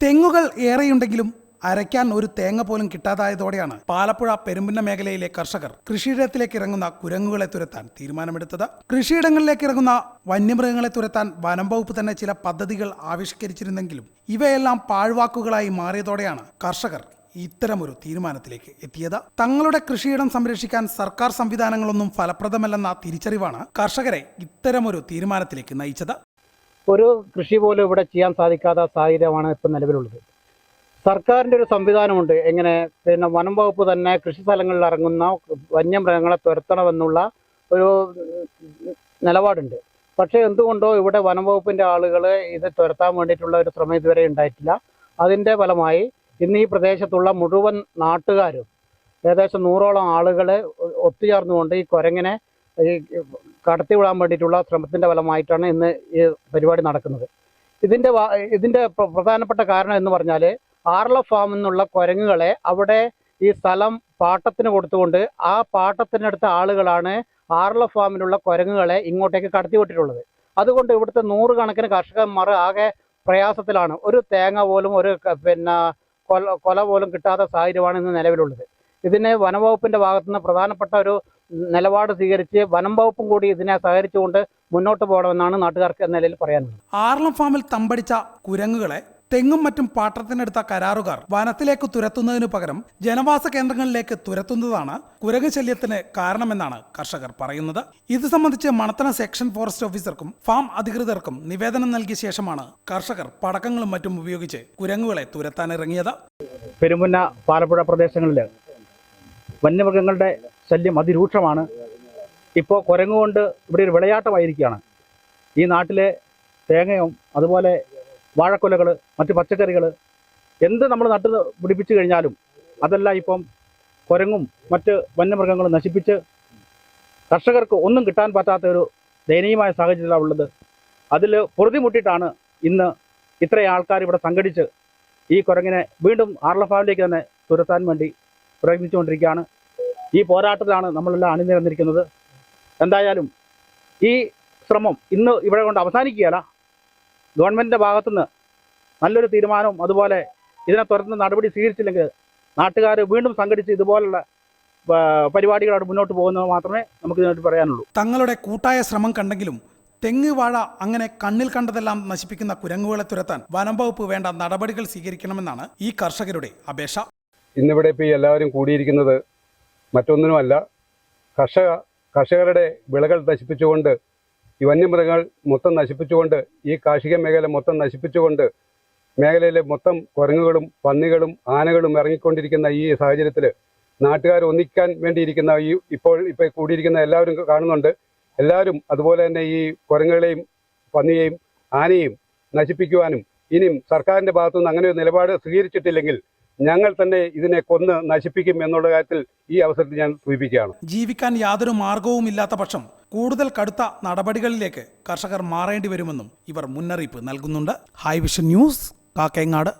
തെങ്ങുകൾ ഏറെയുണ്ടെങ്കിലും അരയ്ക്കാൻ ഒരു തേങ്ങ പോലും കിട്ടാതായതോടെയാണ് പാലപ്പുഴ പെരുമ്പുന്ന മേഖലയിലെ കർഷകർ കൃഷിയിടത്തിലേക്ക് ഇറങ്ങുന്ന കുരങ്ങുകളെ തുരത്താൻ തീരുമാനമെടുത്തത്. കൃഷിയിടങ്ങളിലേക്ക് ഇറങ്ങുന്ന വന്യമൃഗങ്ങളെ തുരത്താൻ വനം വകുപ്പ് തന്നെ ചില പദ്ധതികൾ ആവിഷ്കരിച്ചിരുന്നെങ്കിലും ഇവയെല്ലാം പാഴ്വാക്കുകളായി മാറിയതോടെയാണ് കർഷകർ ഇത്തരമൊരു തീരുമാനത്തിലേക്ക് എത്തിയത്. തങ്ങളുടെ കൃഷിയിടം സംരക്ഷിക്കാൻ സർക്കാർ സംവിധാനങ്ങളൊന്നും ഫലപ്രദമല്ലെന്ന തിരിച്ചറിവാണ് കർഷകരെ ഇത്തരമൊരു തീരുമാനത്തിലേക്ക് നയിച്ചത്. ഒരു കൃഷി പോലും ഇവിടെ ചെയ്യാൻ സാധിക്കാത്ത സാഹചര്യമാണ് ഇപ്പം നിലവിലുള്ളത്. സർക്കാരിന്റെ ഒരു സംവിധാനമുണ്ട്. എങ്ങനെ പിന്നെ വനം വകുപ്പ് തന്നെ കൃഷി സ്ഥലങ്ങളിൽ ഇറങ്ങുന്ന വന്യമൃഗങ്ങളെ തുരത്തണമെന്നുള്ള ഒരു നിലപാടുണ്ട്. പക്ഷേ എന്തുകൊണ്ടോ ഇവിടെ വനം വകുപ്പിന്റെ ആളുകൾ ഇത് തുരത്താൻ വേണ്ടിയിട്ടുള്ള ഒരു ശ്രമം ഇതുവരെ ഉണ്ടായിട്ടില്ല. അതിന്റെ ഫലമായി ഇന്ന് ഈ പ്രദേശത്തുള്ള മുഴുവൻ നാട്ടുകാരും ഏകദേശം നൂറോളം ആളുകൾ ഒത്തുചേർന്നുകൊണ്ട് ഈ കുരങ്ങിനെ ഈ കടത്തിവിടാൻ വേണ്ടിയിട്ടുള്ള ശ്രമത്തിന്റെ ഫലമായിട്ടാണ് ഇന്ന് ഈ പരിപാടി നടക്കുന്നത്. ഇതിന്റെ ഇതിന്റെ പ്രധാനപ്പെട്ട കാരണം എന്ന് പറഞ്ഞാൽ ആർല ഫാം നിന്നുള്ള കുരങ്ങുകളെ അവിടെ ഈ സ്ഥലം പാട്ടത്തിന് കൊടുത്തുകൊണ്ട് ആ പാട്ടത്തിനടുത്ത ആളുകളാണ് ആർല ഫാമിലുള്ള കുരങ്ങുകളെ ഇങ്ങോട്ടേക്ക് കടത്തിവിട്ടിട്ടുള്ളത്. അതുകൊണ്ട് ഇവിടുത്തെ നൂറുകണക്കിന് കർഷകന്മാർ ആകെ പ്രയാസത്തിലാണ്. ഒരു തേങ്ങ പോലും ഒരു പിന്നെ കൊല കൊല പോലും കിട്ടാത്ത സാഹചര്യമാണ് ഇന്ന് നിലവിലുള്ളത്. ഇതിന് വനവകുപ്പിന്റെ ഭാഗത്തുനിന്ന് പ്രധാനപ്പെട്ട ഒരു നിലപാട് സ്വീകരിച്ച് വനം വകുപ്പും കൂടി ഇതിനെ സഹകരിച്ചുകൊണ്ട് മുന്നോട്ട് പോകണമെന്നാണ് നാട്ടുകാർക്ക് എന്ന നിലയിൽ പറയാനുള്ളത്. ആർളം ഫാമിൽ തമ്പടിച്ച കുരങ്ങുകളെ തെങ്ങും മറ്റും പാട്ടത്തിനെടുത്ത കരാറുകാർ വനത്തിലേക്ക് തുരത്തുന്നതിനു പകരം ജനവാസ കേന്ദ്രങ്ങളിലേക്ക് തുരത്തുന്നതാണ് കുരങ്ങ് ശല്യത്തിന് കാരണമെന്നാണ് കർഷകർ പറയുന്നത്. ഇത് സംബന്ധിച്ച് മണത്തണ സെക്ഷൻ ഫോറസ്റ്റ് ഓഫീസർക്കും ഫാം അധികൃതർക്കും നിവേദനം നൽകിയ ശേഷമാണ് കർഷകർ പടക്കങ്ങളും മറ്റും ഉപയോഗിച്ച് കുരങ്ങുകളെ തുരത്താനിറങ്ങിയത്. പെരുമുന്ന പാലപ്പുഴ പ്രദേശങ്ങളിൽ വന്യമൃഗങ്ങളുടെ ശല്യം അതിരൂക്ഷമാണ്. ഇപ്പോൾ കുരങ്ങുകൊണ്ട് ഇവിടെ ഒരു വിളയാട്ടമായിരിക്കുകയാണ്. ഈ നാട്ടിലെ തേങ്ങയും അതുപോലെ വാഴക്കൊലകൾ മറ്റ് പച്ചക്കറികൾ എന്ത് നമ്മൾ നട്ട് പിടിപ്പിച്ചു കഴിഞ്ഞാലും അതെല്ലാം ഇപ്പം കുരങ്ങും മറ്റ് വന്യമൃഗങ്ങളും നശിപ്പിച്ച് കർഷകർക്ക് ഒന്നും കിട്ടാൻ പറ്റാത്ത ഒരു ദയനീയമായ സാഹചര്യമാണ് ഉള്ളത്. അതിൽ പൊറുതിമുട്ടിയിട്ടാണ് ഇന്ന് ഇത്രയും ആൾക്കാർ ഇവിടെ സംഘടിച്ച് ഈ കുരങ്ങിനെ വീണ്ടും ആർല ഫാമിലേക്ക് തന്നെ തുരത്താൻ വേണ്ടി പ്രയത്നിച്ചുകൊണ്ടിരിക്കുകയാണ്. ഈ പോരാട്ടത്തിലാണ് നമ്മളെല്ലാം അണിനിരന്നിരിക്കുന്നത്. എന്തായാലും ഈ ശ്രമം ഇന്ന് ഇവിടെ കൊണ്ട് അവസാനിക്കുകയല്ല. ഗവൺമെന്റിന്റെ ഭാഗത്തുനിന്ന് നല്ലൊരു തീരുമാനവും അതുപോലെ ഇതിനെ തുടർന്ന് നടപടി സ്വീകരിച്ചില്ലെങ്കിൽ നാട്ടുകാർ വീണ്ടും സംഘടിച്ച് ഇതുപോലുള്ള പരിപാടികളോട് മുന്നോട്ട് പോകുന്നത് മാത്രമേ നമുക്ക് ഇതിനോട് പറയാനുള്ളൂ. തങ്ങളുടെ കൂട്ടായ ശ്രമം കണ്ടെങ്കിലും തെങ്ങ് വാഴ അങ്ങനെ കണ്ണിൽ കണ്ടതെല്ലാം നശിപ്പിക്കുന്ന കുരങ്ങുകളെ തുരത്താൻ വനം വകുപ്പ് വേണ്ട നടപടികൾ സ്വീകരിക്കണമെന്നാണ് ഈ കർഷകരുടെ അപേക്ഷ. ഇന്നിവിടെ ഇപ്പോൾ എല്ലാവരും കൂടിയിരിക്കുന്നത് മറ്റൊന്നിനുമല്ല കർഷക കർഷകരുടെ വിളകൾ നശിപ്പിച്ചുകൊണ്ട് ഈ വന്യമൃഗങ്ങൾ മൊത്തം നശിപ്പിച്ചുകൊണ്ട് ഈ കാർഷിക മേഖല മൊത്തം നശിപ്പിച്ചുകൊണ്ട് മേഖലയിലെ മൊത്തം കുരങ്ങുകളും പന്നികളും ആനകളും ഇറങ്ങിക്കൊണ്ടിരിക്കുന്ന ഈ സാഹചര്യത്തിൽ നാട്ടുകാർ ഒന്നിക്കാൻ വേണ്ടിയിരിക്കുന്ന ഈ ഇപ്പോൾ ഇപ്പോൾ കൂടിയിരിക്കുന്ന എല്ലാവരും കാണുന്നുണ്ട്. എല്ലാവരും അതുപോലെ തന്നെ ഈ കുരങ്ങുകളെയും പന്നിയെയും ആനയെയും നശിപ്പിക്കുവാനും ഇനിയും സർക്കാരിന്റെ ഭാഗത്തുനിന്ന് അങ്ങനെ ഒരു നിലപാട് സ്വീകരിച്ചിട്ടില്ലെങ്കിൽ ഞങ്ങൾ തന്നെ ഇതിനെ കൊന്ന് നശിപ്പിക്കും എന്നുള്ള കാര്യത്തിൽ ഈ അവസരത്തിൽ ഞാൻ സൂചിപ്പിക്കുകയാണ്. ജീവിക്കാൻ യാതൊരു മാർഗവും ഇല്ലാത്ത പക്ഷം കൂടുതൽ കടുത്ത നടപടികളിലേക്ക് കർഷകർ മാറേണ്ടി വരുമെന്നും ഇവർ മുന്നറിയിപ്പ് നൽകുന്നുണ്ട്. ഹൈവിഷൻ ന്യൂസ് കാക്കയങ്ങാട്